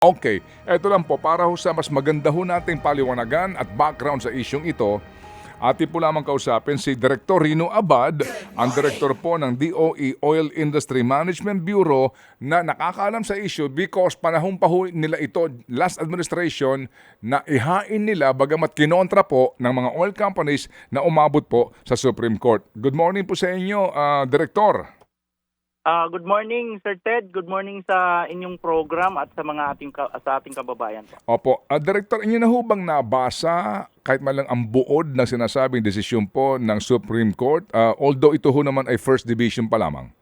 Okay, eto lang po para ho sa mas maganda ho nating paliwanagan at background sa isyong ito. Atin po lamang kausapin si Direktor Rino Abad, ang Direktor po ng DOE Oil Industry Management Bureau na nakakaalam sa issue because panahon pa nila ito last administration na ihain nila bagamat kinontra po ng mga oil companies na umabot po sa Supreme Court. Good morning po sa inyo, ah, Direktor. Ah, good morning Sir Ted. Good morning sa inyong program at sa mga ating ka- sa ating kababayan po. Opo, Ah, Director, inyo na ho bang nabasa kahit man lang ang buod ng sinasabing desisyon po ng Supreme Court? Ah, although ito ho naman ay first division pa lamang.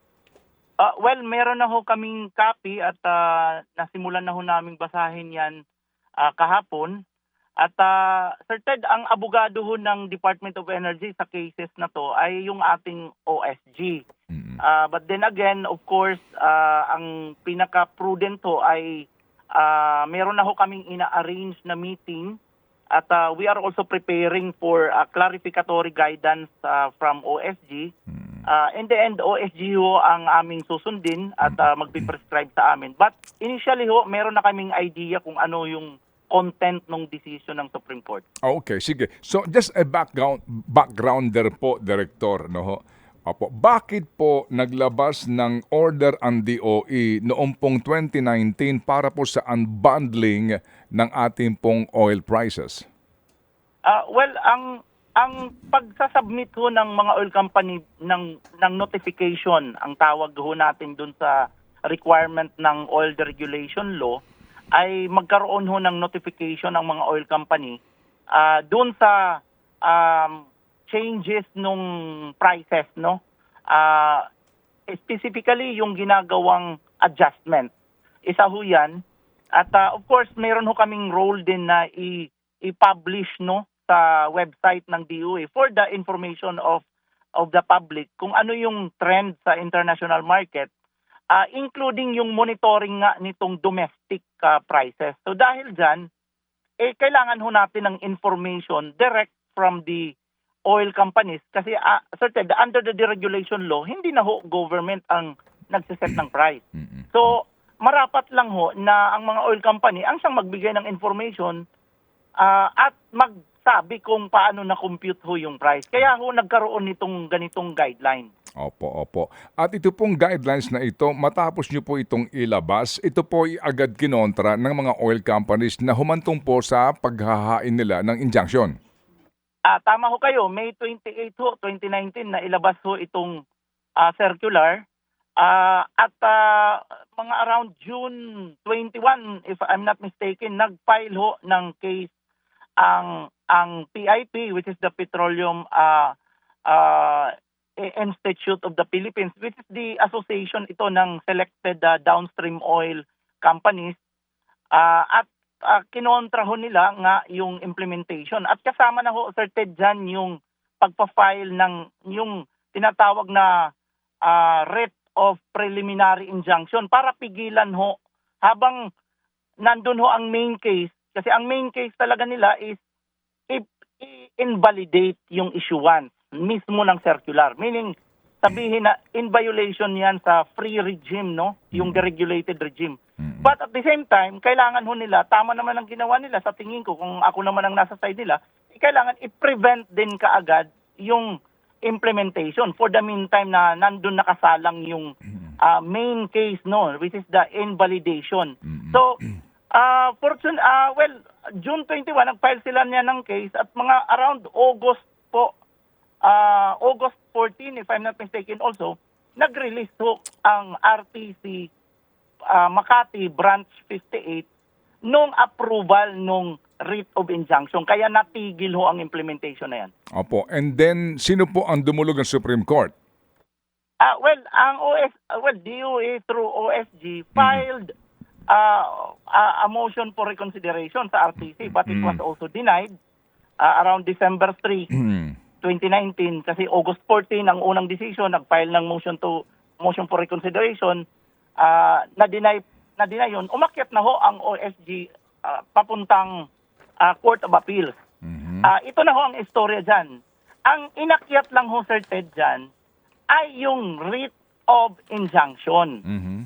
Ah, well, meron na ho kaming copy at ah, nasimulan na ho naming basahin 'yan ah, kahapon. At ah, Sir Ted, ang abogado ho ng Department of Energy sa cases na to ay yung ating OSG. Mm. Ah, but then again, of course, ah, ang pinaka-prudent ho ay ah, meron na ho kaming ina-arrange na meeting at ah, we are also preparing for a clarificatory guidance ah, from OSG. Ah, in the end, OSG ho ang aming susundin at ah, magpiprescribe sa amin. But initially ho, meron na kaming idea kung ano yung content ng decision ng Supreme Court. Okay, sige. So just a background backgrounder po, Director, no ho. Opo, bakit po naglabas ng order ang DOE noong pong 2019 para po sa unbundling ng ating pong oil prices? Ah, well, ang ang pagsasubmit ho ng mga oil company ng ng notification, ang tawag ho natin dun sa requirement ng oil deregulation law ay magkaroon ho ng notification ng mga oil company ah doon sa um, changes nung prices no? Ah, specifically yung ginagawang adjustment. Isa ho yan. At ah, of course meron ho kaming role din na i- i-publish no? Sa website ng DOE for the information of of the public kung ano yung trend sa international market ah, including yung monitoring nga nitong domestic ah, prices. So dahil diyan eh kailangan ho natin ng information direct from the oil companies kasi uh, certain under the deregulation law hindi na ho government ang nagsiset ng price. So, marapat lang ho na ang mga oil company ang siyang magbigay ng information ah, at magsabi kung paano na-compute ho yung price. Kaya ho nagkaroon nitong ganitong guideline. Opo, opo. At ito pong guidelines na ito, matapos nyo po itong ilabas, ito po ay agad kinontra ng mga oil companies na humantong po sa paghahain nila ng injunction. Ah, tama ho kayo, May 28 ho, 2019 na ilabas ho itong ah, circular. Ah, at ah, mga around June 21 if I'm not mistaken, nag-file ho ng case ang ang PIP which is the Petroleum ah, ah, Institute of the Philippines which is the association ito ng selected ah, downstream oil companies Ah, at ah, kinontra ho nila nga yung implementation. At kasama na ho, Sir dyan yung pagpa-file ng yung tinatawag na ah, writ of preliminary injunction para pigilan ho habang nandun ho ang main case. Kasi ang main case talaga nila is i- i- invalidate yung issuance mismo ng circular. Meaning, sabihin na in violation yan sa free regime, no? Yung deregulated regime. But at the same time, kailangan ho nila, tama naman ang ginawa nila sa tingin ko, kung ako naman ang nasa side nila, kailangan i-prevent din kaagad yung implementation for the meantime na nandun nakasalang yung ah, main case no which is the invalidation. So uh, fortune ah, well June 21 nag-file sila niya ng case at mga around August po ah, August 14 if I'm not mistaken also nag-release ho ang RTC ah, Makati Branch 58 nung approval nung writ of injunction. Kaya natigil ho ang implementation na yan. Opo. And then, sino po ang dumulog ng Supreme Court? Ah, well, ang OS, well, DOA through OSG filed ah, ah, a motion for reconsideration sa RTC but it was also denied ah, around December 3, 2019 kasi August 14 ang unang decision nag-file ng motion to motion for reconsideration ah, na-deny na-deny yun. Umakyat na ho ang OSG ah, papuntang ah, Court of Appeals. Mhm. Ah, ito na ho ang istorya dyan. Ang inakyat lang ho, Sir Ted, dyan, ay yung writ of injunction. Mhm.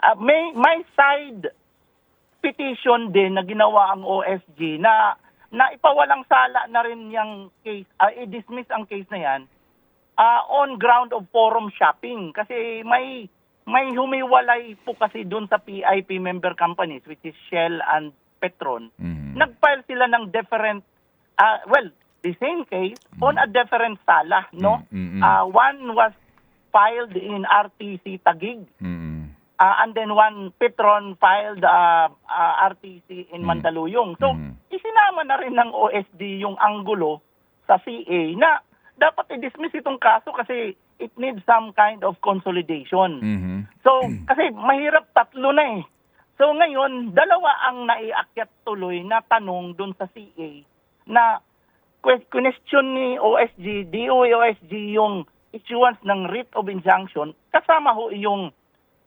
Ah, may, my side petition din na ginawa ang OSG na na ipawalang sala na rin yung case, ah, i-dismiss ang case na yan ah, on ground of forum shopping kasi may may humiwalay po kasi doon sa PIP member companies which is Shell and Petron. Mhm. Nag-file sila ng different ah, well, the same case on a different sala, no? Mm, mm, mm. Ah, one was filed in RTC Taguig Mhm. Uh, and then one Petron filed uh, uh, RTC in Mm. Mandaluyong. So, Mhm. isinama na rin ng OSD yung anggulo sa CA na dapat i-dismiss itong kaso kasi it needs some kind of consolidation. Mhm. So, kasi mahirap tatlo na eh. So ngayon, dalawa ang naiakyat tuloy na tanong dun sa CA na que- question ni OSG, DOE OSG yung issuance ng writ of injunction kasama ho yung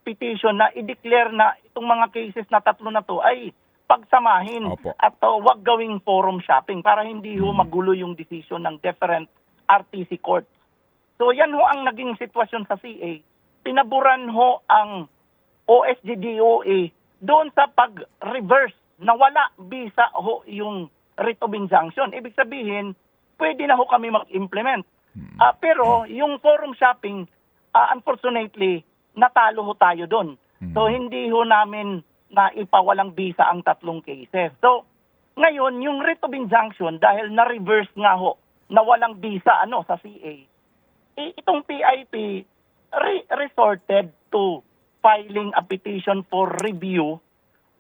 petition na i-declare na itong mga cases na tatlo na to ay pagsamahin Opo. at uh, wag gawing forum shopping para hindi ho magulo yung decision ng different RTC court. So yan ho ang naging sitwasyon sa CA. Pinaburan ho ang OSG DOA doon sa pag-reverse na wala visa ho yung writ of injunction. Ibig sabihin, pwede na ho kami mag-implement. Ah, pero yung forum shopping, ah, unfortunately, natalo ho tayo doon. So hindi ho namin na ipawalang visa ang tatlong cases. So ngayon, yung writ of injunction, dahil na-reverse nga ho, na walang visa ano, sa CA, i- itong PIP re- resorted to filing a petition for review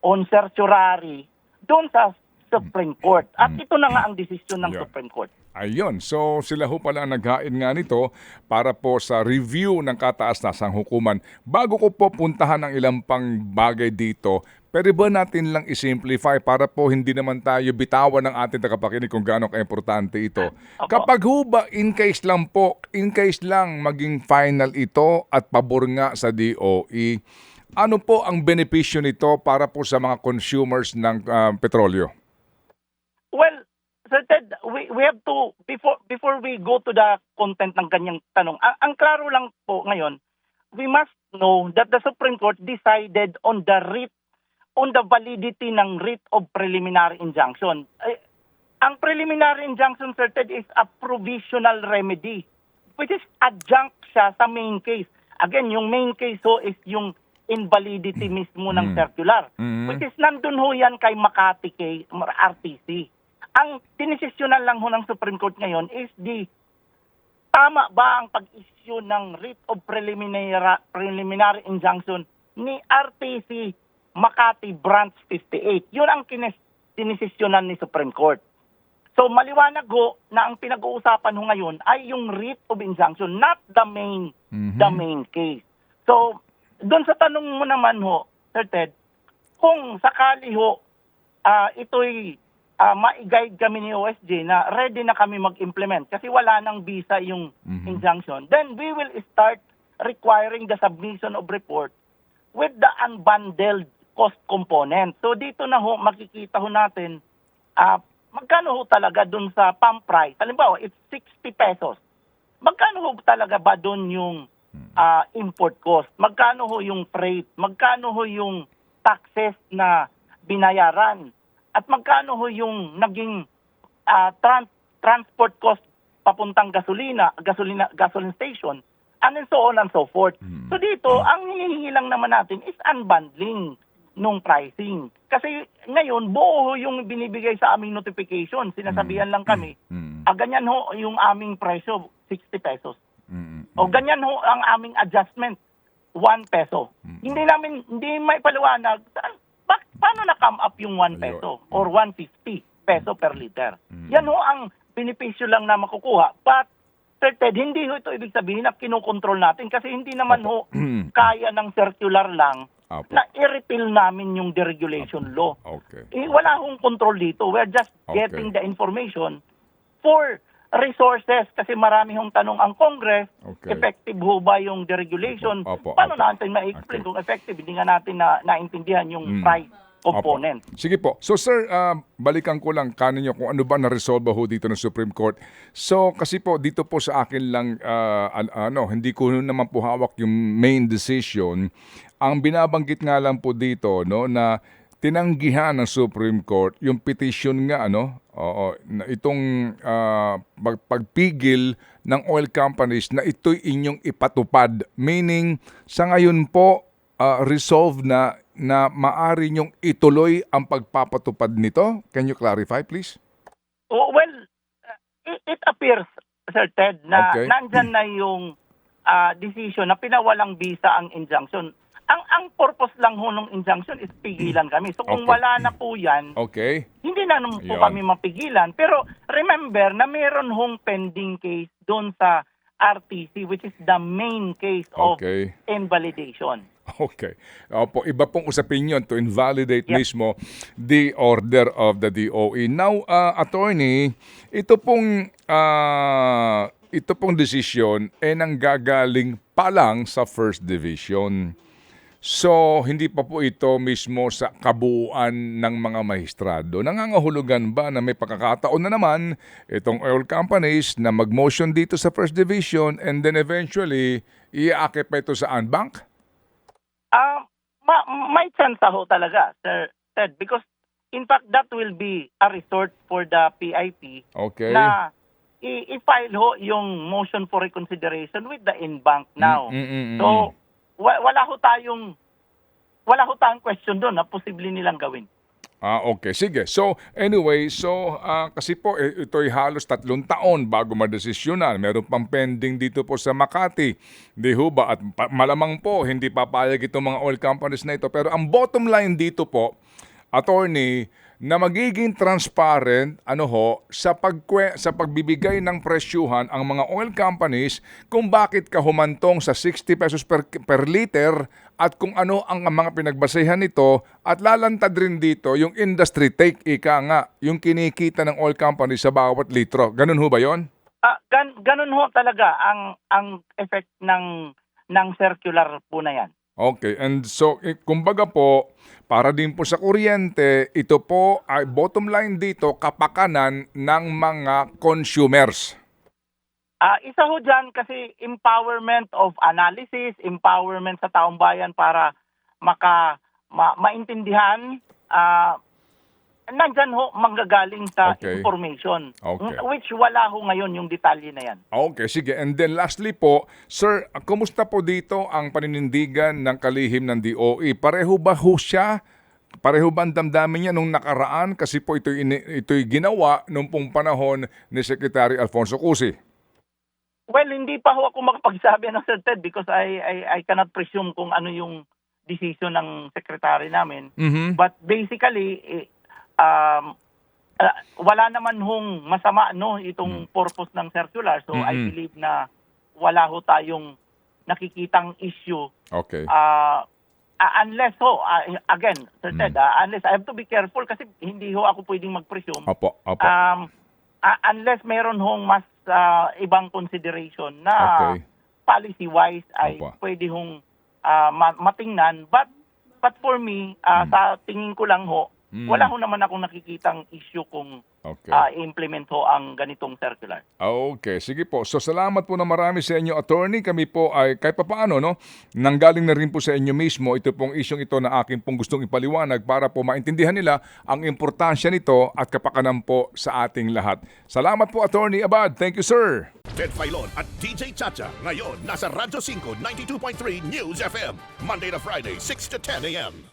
on certiorari doon sa Supreme Court. At ito na nga ang desisyon ng Yeah. Supreme Court. Ayun. So sila ho pala naghain nga nito para po sa review ng kataas-tasang hukuman. Bago ko po puntahan ang ilang pang bagay dito, pwede ba natin lang isimplify para po hindi naman tayo bitawan ng ating tagapakinig kung gaano ka-importante ito. Opo. Kapag ho ba in case lang po, in case lang maging final ito at pabor nga sa DOE, ano po ang benepisyo nito para po sa mga consumers ng ah, petrolyo? Well, Sir Ted, we, we have to, before, before we go to the content ng kanyang tanong, ang, ang klaro lang po ngayon, we must know that the Supreme Court decided on the writ, on the validity ng writ of preliminary injunction. Eh, ang preliminary injunction, Sir Ted, is a provisional remedy, which is adjunct siya sa main case. Again, yung main case ho is yung invalidity mismo ng Mm. circular, Mm. which is nandun ho yan kay Makati kay RTC. Ang dinesisyonan lang ho ng Supreme Court ngayon is the tama ba ang pag-issue ng writ of preliminary, preliminary injunction ni RTC Makati Branch 58. Yun ang kines, dinesisyonan ni Supreme Court. So maliwanag ho na ang pinag-uusapan ho ngayon ay yung writ of injunction, not the main Mhm. the main case. So, doon sa tanong mo naman ho, Sir Ted, kung sakali ho ah, ito'y ah, ma-guide kami ni OSJ na ready na kami mag-implement kasi wala nang visa yung Mhm. injunction, then we will start requiring the submission of report with the unbundled cost component. So dito na ho makikita ho natin ah, magkano ho talaga dun sa pump price. Halimbawa, it's 60 pesos. Magkano ho talaga ba dun yung ah, import cost? Magkano ho yung freight? Magkano ho yung taxes na binayaran? At magkano ho yung naging ah, tran- transport cost papuntang gasolina, gasolina, gasoline station, and then so on and so forth. Mm. So dito, ang hinihingi lang naman natin is unbundling nung pricing. Kasi ngayon, buo ho yung binibigay sa aming notification. Sinasabihan lang kami, Mm. ah, ganyan ho yung aming presyo, 60 pesos. Mm. O ganyan ho ang aming adjustment, 1 peso. Mm. Hindi namin, hindi may paliwanag, paano na-come up yung 1 Ayun. peso or 150 peso per liter? Mm. Yan ho ang benepisyo lang na makukuha. But, Sir Ted, hindi ho ito ibig sabihin na kinukontrol natin kasi hindi naman ho Mm. kaya ng circular lang Apo. na i-repeal namin yung deregulation law. Okay. Eh, wala hong control dito. We're just Okay. getting the information for resources kasi marami hong tanong ang Congress, Okay. effective ho ba yung deregulation? Opo, Paano opo. natin ma-explain Okay. kung effective? Hindi nga natin na naintindihan yung Mm. price component. Opo. Sige po. So sir, ah, balikan ko lang kanin nyo kung ano ba na-resolve ho dito ng Supreme Court. So kasi po dito po sa akin lang an- ano, hindi ko naman po hawak yung main decision. Ang binabanggit nga lang po dito no na tinanggihan ng Supreme Court yung petition nga ano, oo, na itong pag- pagpigil ng oil companies na ito'y inyong ipatupad. Meaning, sa ngayon po, ah, resolve na na maari nyong ituloy ang pagpapatupad nito? Can you clarify, please? Oh, well, uh, it, it appears, Sir Ted, na Okay. nandyan na yung ah, decision na pinawalang visa ang injunction. Ang ang purpose lang ho ng injunction is pigilan kami. So kung Okay. wala na po yan, Okay. hindi na naman po kami mapigilan. Pero remember na meron hong pending case doon sa RTC which is the main case of Okay. invalidation. Okay. Opo, iba pong usapin yun to invalidate Yep. mismo the order of the DOE. Now, uh, attorney, ito pong ah, ito pong desisyon ay nanggagaling pa lang sa First Division. So, hindi pa po ito mismo sa kabuuan ng mga mahistrado. Nangangahulugan ba na may pagkakataon na naman itong oil companies na mag-motion dito sa First Division and then eventually iaakit pa ito sa unbank? Ah, ma- may chance ho talaga, Sir Ted, because in fact that will be a resort for the PIP Okay. na i- i-file ho yung motion for reconsideration with the in-bank now. Mm, mm, mm, mm. So, wa- wala ho tayong wala ho tayong question doon na posible nilang gawin. Ah, okay. Sige. So, anyway, so ah, kasi po eh, ito'y halos tatlong taon bago madesisyonan. Meron pang pending dito po sa Makati. Di ho ba? At pa- malamang po, hindi papayag itong mga oil companies na ito. Pero ang bottom line dito po, attorney, na magiging transparent ano ho sa pagkwe, sa pagbibigay ng presyuhan ang mga oil companies kung bakit ka humantong sa 60 pesos per, per liter at kung ano ang mga pinagbasehan nito at lalantad rin dito yung industry take ika nga yung kinikita ng oil company sa bawat litro. Ganun ho ba yon? Ah, gan- ganun ho talaga ang ang effect ng ng circular po na yan. Okay, and so kumbaga po, para din po sa kuryente, ito po ay bottom line dito, kapakanan ng mga consumers. Ah, isa ho dyan kasi empowerment of analysis, empowerment sa taong bayan para maka ma, maintindihan ah nandyan ho manggagaling sa Okay. information Okay. which wala ho ngayon yung detalye na yan. Okay, sige. And then lastly po, sir, kumusta po dito ang paninindigan ng kalihim ng DOE? Pareho ba ho siya? Pareho ba ang damdamin niya nung nakaraan? Kasi po ito'y, ito'y ginawa nung pong panahon ni Secretary Alfonso Cusi. Well, hindi pa ho ako makapagsabi ng Ted because I, I, I cannot presume kung ano yung decision ng secretary namin. Mhm. But basically, eh, um, ah, wala naman hong masama no itong purpose ng circular. So I Mm-mm. believe na wala ho tayong nakikitang issue Okay. ah, unless ho ah, again Sir Mm. Ted, ah, unless I have to be careful kasi hindi ho ako pwedeng mag-presume. Opo, opo. Um, ah, unless meron hong mas ah, ibang consideration na Okay. policy wise ay Opo. pwede hong ma- matingnan but but for me ah, sa tingin ko lang ho Mm. wala ho naman akong nakikitang issue kung Okay. ah, i-implement ho ang ganitong circular. Okay, sige po. So salamat po na marami sa inyo, attorney. Kami po ay kahit pa paano, no, nanggaling na rin po sa inyo mismo ito pong isyong ito na akin pong gustong ipaliwanag para po maintindihan nila ang importansya nito at kapakanan po sa ating lahat. Salamat po, attorney Abad. Thank you, sir. Ted Filon at DJ Chacha. Ngayon, nasa Radyo 5, 92.3 News FM. Monday to Friday, 6 to 10 a.m.